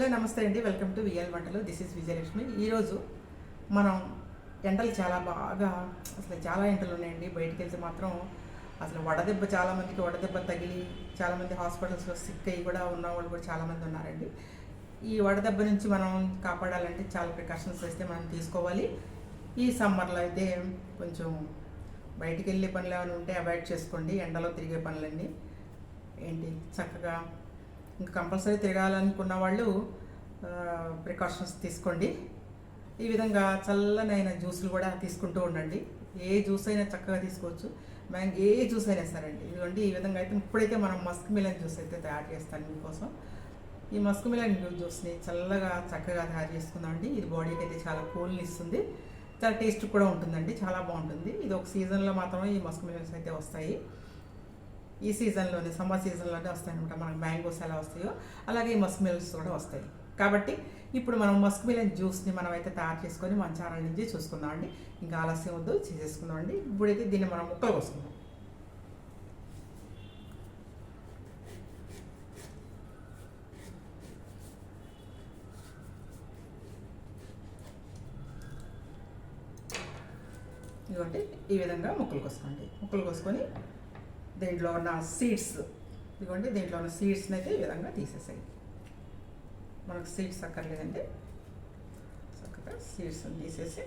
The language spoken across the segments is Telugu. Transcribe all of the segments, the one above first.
హలో నమస్తే అండి. వెల్కమ్ టు విఎల్ వంటలు. This is Vijayalakshmi. ఈరోజు మనం ఎండలు చాలా బాగా అసలు చాలా ఎండలు ఉన్నాయండి. బయటికి వెళ్తే మాత్రం అసలు వడదెబ్బ చాలామందికి వడదెబ్బ తగిలి చాలామంది హాస్పిటల్స్లో సిక్ అయ్యి కూడా ఉన్న వాళ్ళు కూడా చాలామంది ఉన్నారండి. ఈ వడదెబ్బ నుంచి మనం కాపాడాలంటే చాలా ప్రికాషన్స్ వేస్తే మనం తీసుకోవాలి. ఈ సమ్మర్లో అయితే కొంచెం బయటికి వెళ్ళే పనులు ఏమైనా ఉంటే అవాయిడ్ చేసుకోండి. ఎండలో తిరిగే పనులన్నీ ఏంటి? చక్కగా ఇంకా కంపల్సరీ తిరగాలనుకున్న వాళ్ళు ప్రికాషన్స్ తీసుకోండి. ఈ విధంగా చల్లనైన జ్యూసులు కూడా తీసుకుంటూ ఉండండి. ఏ జ్యూస్ అయినా చక్కగా తీసుకోవచ్చు. మ్యాంగ్ ఏ జ్యూస్ అయినా సరే అండి ఇదిగోండి ఈ విధంగా అయితే ఇప్పుడైతే మనం మస్క్ మిలన్ జ్యూస్ అయితే తయారు చేస్తాను మీకోసం. ఈ మస్క్ మిలన్ జ్యూస్ని చల్లగా చక్కగా తయారు చేసుకుందామండి ఇది బాడీకి అయితే చాలా కూల్ని ఇస్తుంది. చాలా టేస్ట్ కూడా ఉంటుందండి. చాలా బాగుంటుంది. ఇది ఒక సీజన్లో మాత్రమే ఈ మస్క్ మిలన్స్ అయితే వస్తాయి. ఈ సీజన్లోనే సమ్మర్ సీజన్లోనే వస్తాయి అనమాట మనకు మ్యాంగోస్ ఎలా వస్తాయో అలాగే ఈ మస్క్ కూడా వస్తాయి. కాబట్టి ఇప్పుడు మనం మస్క్ మిలన్ జ్యూస్ని మనం అయితే తయారు చేసుకొని మన ఛానల్ నుంచి చూసుకుందాం అండి. ఇంకా ఆలస్యం వద్దు చేసేసుకుందాం అండి. ఇప్పుడైతే దీన్ని మనం ముక్కలు కోసుకుందాం. ఇదిగోండి ఈ విధంగా ముక్కలు కోసుకోండి. ముక్కలు కోసుకొని దీంట్లో ఉన్న సీడ్స్ ఇదిగోండి దీంట్లో ఉన్న సీడ్స్ని అయితే ఈ విధంగా తీసేసాయి మనకు సీడ్స్ అక్కర్లేదండి. చక్కగా సీడ్స్ తీసేసి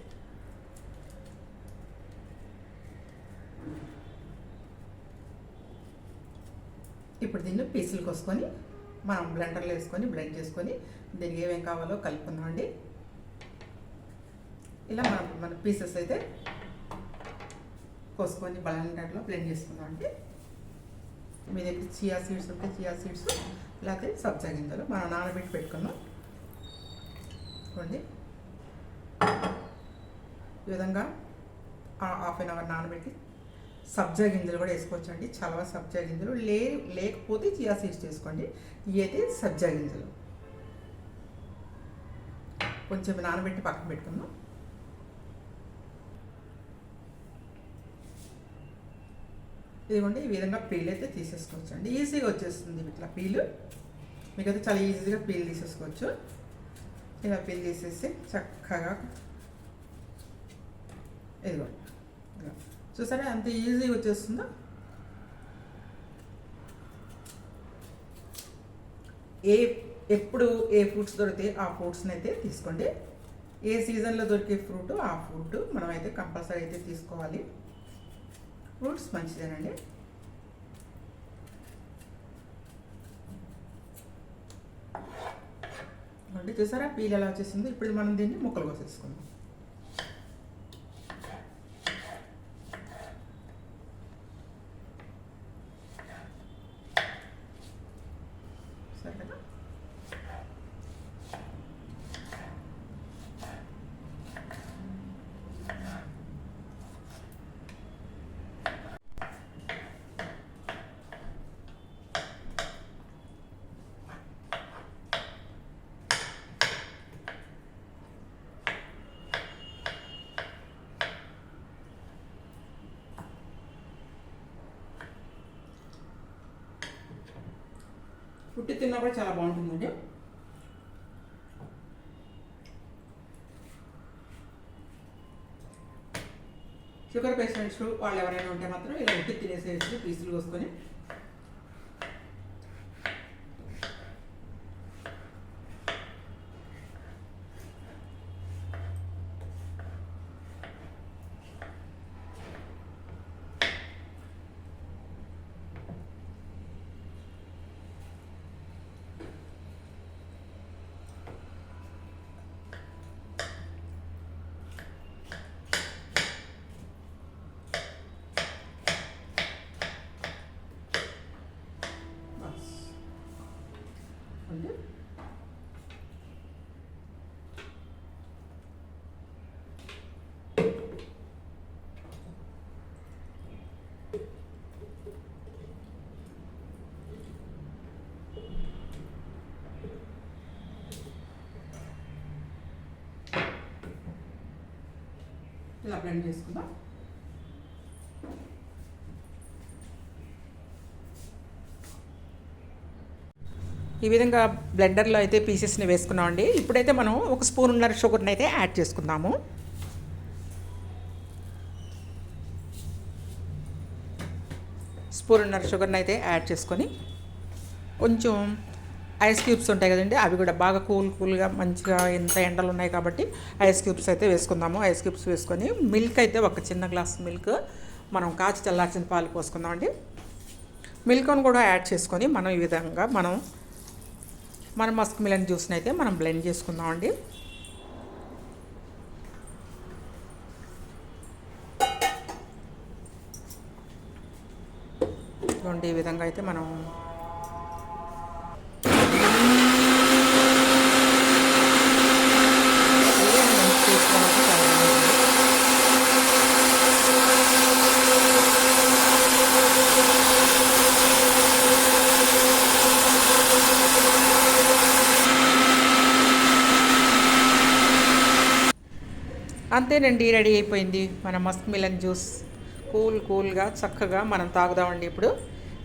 ఇప్పుడు దీన్ని పీసులు కోసుకొని మనం బ్లెండర్లో వేసుకొని బ్లెండ్ చేసుకొని దీనికి ఏమేం కావాలో కలుపుకుందామండి. ఇలా మన మన పీసెస్ అయితే కోసుకొని బ్లెండర్లో బ్లెండ్ చేసుకుందామండి. మీ దగ్గర చియా సీడ్స్ ఉంటే చియా సీడ్స్ లేకపోతే సబ్జా గింజలు. మనం నానబెట్టి పెట్టుకున్నాం. చూడండి ఈ విధంగా హాఫ్ అన్ అవర్ నానబెట్టి సబ్జా గింజలు కూడా వేసుకోవచ్చు అండి చలవ సబ్జా గింజలు. లే లేకపోతే చియా సీడ్స్ వేసుకోండి ఇవి అయితే సబ్జా గింజలు. కొంచెం నానబెట్టి పక్కన పెట్టుకుందాం. ఇదిగోండి ఈ విధంగా పీల్ అయితే తీసేసుకోవచ్చు అండి ఈజీగా వచ్చేస్తుంది ఇట్లా పీలు. మీకైతే చాలా ఈజీగా పీల్ తీసేసుకోవచ్చు. ఇలా పీల్ తీసేసి చక్కగా ఇదిగోండి చూసారా ఎంత ఈజీగా వచ్చేస్తుందో? ఏ ఎప్పుడు ఏ ఫ్రూట్స్ దొరికితే ఆ ఫ్రూట్స్ని అయితే తీసుకోండి. ఏ సీజన్లో దొరికే ఫ్రూట్ ఆ ఫ్రూట్ మనం అయితే కంపల్సరీ అయితే తీసుకోవాలి. ఫ్రూట్స్ మంచిదేనండి. అంటే చూసారా? పీల్ ఎలా వచ్చేసిందో? ఇప్పుడు మనం దీన్ని ముక్కలు కోసేసుకుందాం సరే కదా పుట్టి తిన్నా కూడా చాలా బాగుంటుందండి. షుగర్ పేషెంట్స్ వాళ్ళు ఎవరైనా ఉంటే మాత్రం ఇలా ఉట్టి తినేసేసి పీసులు కోసుకొని అంటే ఇలా బ్లెండ్ చేసుకుందాం ఈ విధంగా బ్లెండర్లో అయితే పీసెస్ని వేసుకున్నామండి. ఇప్పుడైతే మనం ఒక స్పూన్ ఉన్నర షుగర్ని అయితే యాడ్ చేసుకుందాము. స్పూన్ ఉన్నర షుగర్ని అయితే యాడ్ చేసుకొని కొంచెం ఐస్ క్యూబ్స్ ఉంటాయి కదండి అవి కూడా బాగా కూల్ కూల్గా మంచిగా ఎంత ఎండలు ఉన్నాయి కాబట్టి ఐస్ క్యూబ్స్ అయితే వేసుకుందాము. ఐస్ క్యూబ్స్ వేసుకొని మిల్క్ అయితే ఒక చిన్న గ్లాస్ మిల్క్ మనం కాచి చల్లార్చిన పాలు పోసుకుందామండి. మిల్క్ను కూడా యాడ్ చేసుకొని మనం ఈ విధంగా మనం మన మస్క్ మిలన్ జ్యూస్ని అయితే మనం బ్లెండ్ చేసుకుందామండి. ఇదిగోండి ఈ విధంగా అయితే మనం చేసుకోవాలంటే చాలా బాగుంటుంది. అంతేనండి రెడీ అయిపోయింది. మన మస్క్ మిలన్ జ్యూస్. కూల్ కూల్గా చక్కగా మనం తాగుదామండి ఇప్పుడు.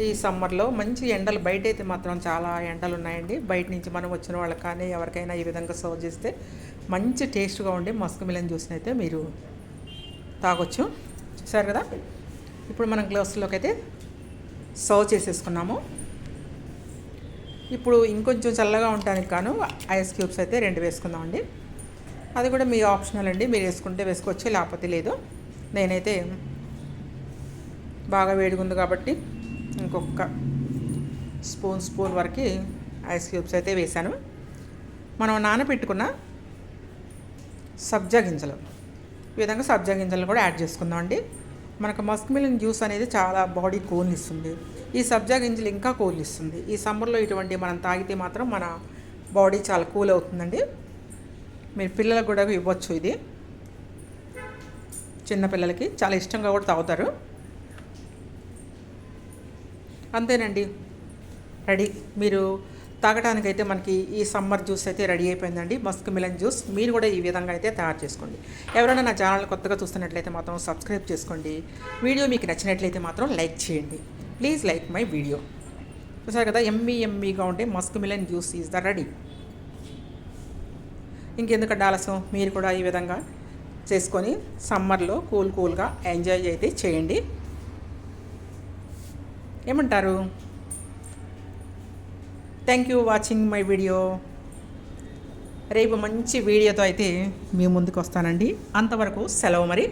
ఈ సమ్మర్లో మంచి ఎండలు బయట అయితే మాత్రం చాలా ఎండలు ఉన్నాయండి బయట నుంచి మనం వచ్చిన వాళ్ళకి కానీ ఎవరికైనా ఈ విధంగా సర్వ్ చేస్తే మంచి టేస్ట్గా ఉండే మస్క్ మిలన్ జ్యూస్ని అయితే మీరు తాగొచ్చు. చూసారు కదా? ఇప్పుడు మనం గ్లాసులోకి అయితే సర్వ్ చేసేసుకున్నాము. ఇప్పుడు ఇంకొంచెం చల్లగా ఉండడానికి గాను ఐస్ క్యూబ్స్ అయితే రెండు వేసుకుందామండి. అది కూడా మీ ఆప్షనల్ అండి. మీరు వేసుకుంటే వేసుకోవచ్చు లేకపోతే లేదు. నేనైతే బాగా వేడిగా ఉంది కాబట్టి ఇంకొక స్పూన్ స్పూన్ వరకు ఐస్ క్యూబ్స్ అయితే వేసాను మనం నానబెట్టుకున్న సబ్జా గింజలు ఈ విధంగా సబ్జా గింజలను కూడా యాడ్ చేసుకుందాం అండి. మనకు మస్క్ మిలన్ జ్యూస్ అనేది చాలా బాడీ కూల్ ఇస్తుంది ఈ సబ్జా గింజలు ఇంకా కూల్ ఇస్తుంది ఈ సమ్మర్లో ఇటువంటి మనం తాగితే మాత్రం మన బాడీ చాలా కూల్ అవుతుందండి. మీరు పిల్లలకు కూడా ఇవ్వచ్చు ఇది. చిన్నపిల్లలకి చాలా ఇష్టంగా కూడా తాగుతారు. అంతేనండి. రెడీ. మీరు తాగటానికైతే మనకి ఈ సమ్మర్ జ్యూస్ అయితే రెడీ అయిపోయిందండి. మస్క్ మిలన్ జ్యూస్ మీరు కూడా ఈ విధంగా అయితే తయారు చేసుకోండి. ఎవరైనా నా ఛానల్ కొత్తగా చూస్తున్నట్లయితే మాత్రం సబ్స్క్రైబ్ చేసుకోండి. వీడియో మీకు నచ్చినట్లయితే మాత్రం లైక్ చేయండి. Please like my video. చూసారు కదా? ఎమ్మీ ఎమ్మీగా ఉండే muskmelon juice is the ready. ఇంకెందుకంటే ఆలస్యం? మీరు కూడా ఈ విధంగా చేసుకొని సమ్మర్లో కూల్ కూల్గా ఎంజాయ్ అయితే చేయండి. ఏమంటారు? Thank you watching my video రేపు మంచి వీడియోతో అయితే మీ ముందుకు వస్తానండి. అంతవరకు సెలవు మరి.